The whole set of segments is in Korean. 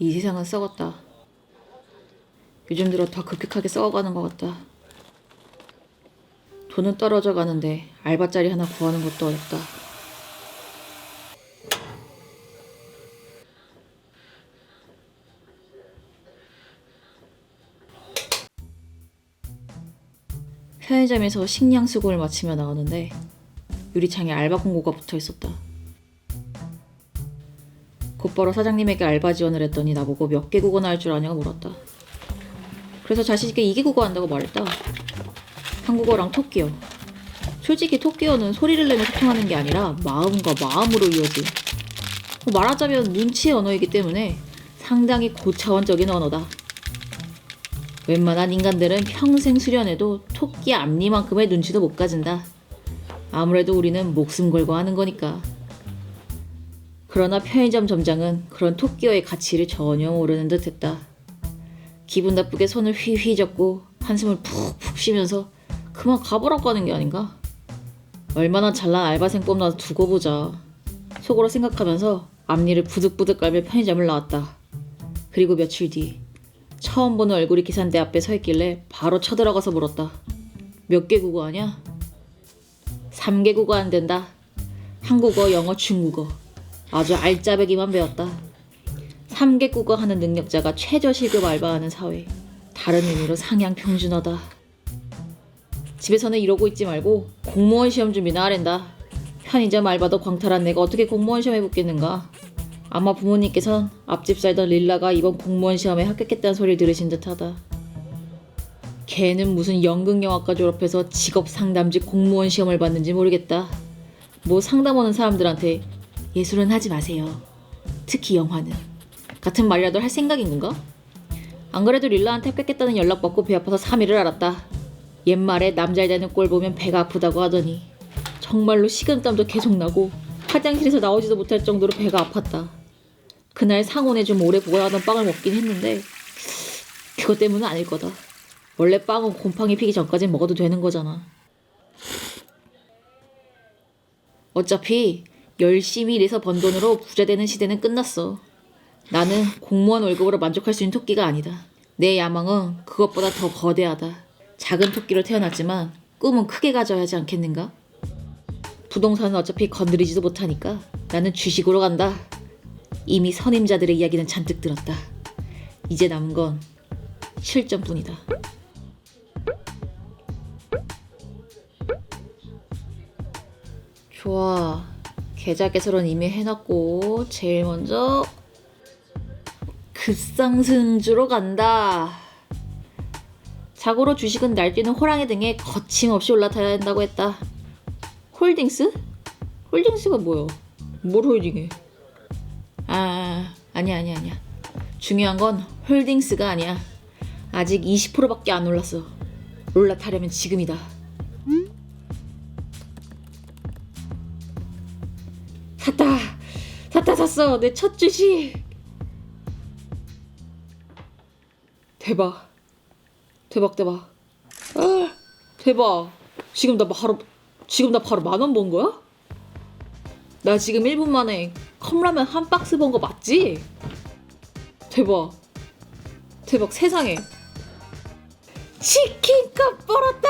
이 세상은 썩었다. 요즘 들어 더 급격하게 썩어가는 것 같다. 돈은 떨어져 가는데 알바자리 하나 구하는 것도 어렵다. 편의점에서 식량 수급을 마치며 나오는데 유리창에 알바 공고가 붙어 있었다. 곧바로 사장님에게 알바 지원을 했더니 나보고 몇 개 국어나 할 줄 아냐고 물었다. 그래서 자신있게 이개 국어 한다고 말했다. 한국어랑 토끼어. 솔직히 토끼어는 소리를 내며 소통하는 게 아니라 마음과 마음으로 이어진. 뭐 말하자면 눈치의 언어이기 때문에 상당히 고차원적인 언어다. 웬만한 인간들은 평생 수련해도 토끼 앞니만큼의 눈치도 못 가진다. 아무래도 우리는 목숨 걸고 하는 거니까. 그러나 편의점 점장은 그런 토끼어의 가치를 전혀 모르는 듯 했다. 기분 나쁘게 손을 휘휘 잡고 한숨을 푹푹 쉬면서 그만 가보라고 하는 게 아닌가? 얼마나 잘난 알바생 뽑나 두고 보자. 속으로 생각하면서 앞니를 부득부득 깔며 편의점을 나왔다. 그리고 며칠 뒤 처음 보는 얼굴이 계산대 앞에 서 있길래 바로 쳐들어가서 물었다. 몇 개 국어 하냐? 3개 국어 안 된다. 한국어, 영어, 중국어. 아주 알짜배기만 배웠다. 3개 국어 하는 능력자가 최저 시급 알바하는 사회. 다른 의미로 상향 평준화다. 집에서는 이러고 있지 말고 공무원 시험 준비나 하랜다. 편의점 알바도 광탈한 내가 어떻게 공무원 시험에 붙겠는가? 아마 부모님께선 앞집 살던 릴라가 이번 공무원 시험에 합격했다는 소리를 들으신 듯하다. 걔는 무슨 연극영화과 졸업해서 직업 상담직 공무원 시험을 봤는지 모르겠다. 뭐 상담 오는 사람들한테 예술은 하지 마세요. 특히 영화는. 같은 말이라도 할 생각인 건가? 안 그래도 릴라한테 합격했다는 연락 받고 배 아파서 3일을 알았다. 옛말에 남잘 되는 꼴 보면 배가 아프다고 하더니 정말로 식은땀도 계속 나고 화장실에서 나오지도 못할 정도로 배가 아팠다. 그날 상온에 좀 오래 보관하던 빵을 먹긴 했는데 그것 때문은 아닐 거다. 원래 빵은 곰팡이 피기 전까지 먹어도 되는 거잖아. 어차피 열심히 일해서 번 돈으로 부자 되는 시대는 끝났어. 나는 공무원 월급으로 만족할 수 있는 토끼가 아니다. 내 야망은 그것보다 더 거대하다. 작은 토끼로 태어났지만 꿈은 크게 가져야 하지 않겠는가? 부동산은 어차피 건드리지도 못하니까 나는 주식으로 간다. 이미 선임자들의 이야기는 잔뜩 들었다. 이제 남은 건 실전뿐이다. 좋아. 계좌 개설은 이미 해놨고 제일 먼저 급상승주로 간다. 자고로 주식은 날뛰는 호랑이 등에 거침없이 올라타야 한다고 했다. 홀딩스? 홀딩스가 뭐야? 뭘 홀딩해? 아, 아니야, 아니야, 아니야. 중요한 건 홀딩스가 아니야. 아직 20%밖에 안 올랐어. 올라타려면 지금이다. 샀어! 내 첫 주식! 대박. 대박, 대박. 아, 대박. 지금 나 바로, 지금 나 바로 만 원 번 거야? 나 지금 1분 만에 컵라면 한 박스 번 거 맞지? 대박. 대박, 세상에. 치킨값 벌었다!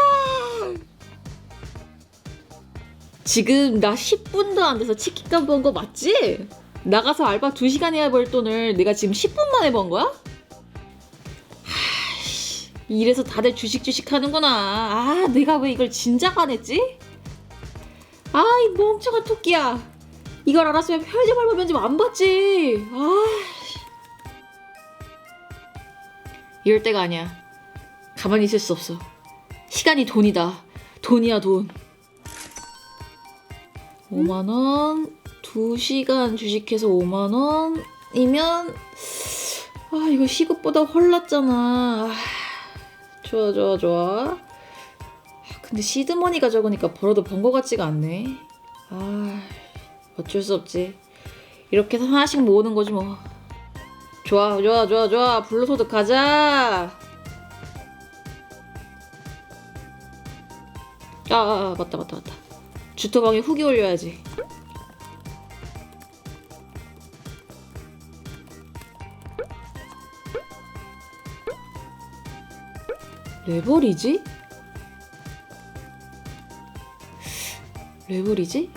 지금 나 10분도 안 돼서 치킨값 번 거 맞지? 나가서 알바 2시간 해야 벌 돈을 내가 지금 10분 만에 번 거야? 하이씨, 이래서 다들 주식 주식 하는구나. 아, 내가 왜 이걸 진작 안 했지? 아, 이 멍청한 토끼야. 이걸 알았으면 편의점 알바 면접 안 봤지. 아. 이럴 때가 아니야. 가만히 있을 수 없어. 시간이 돈이다. 돈이야 돈. 5만 원, 2시간 주식해서 5만 원이면 아 이거 시급보다 헐났잖아. 아, 좋아 좋아 좋아. 아, 근데 시드머니가 적으니까 벌어도 번 거 같지가 않네. 아 어쩔 수 없지. 이렇게 해서 하나씩 모으는 거지 뭐. 좋아 좋아 좋아 좋아 불로소득 가자. 아, 아, 아 맞다 맞다 맞다. 주토방에 후기 올려야지. 레버리지? 레버리지?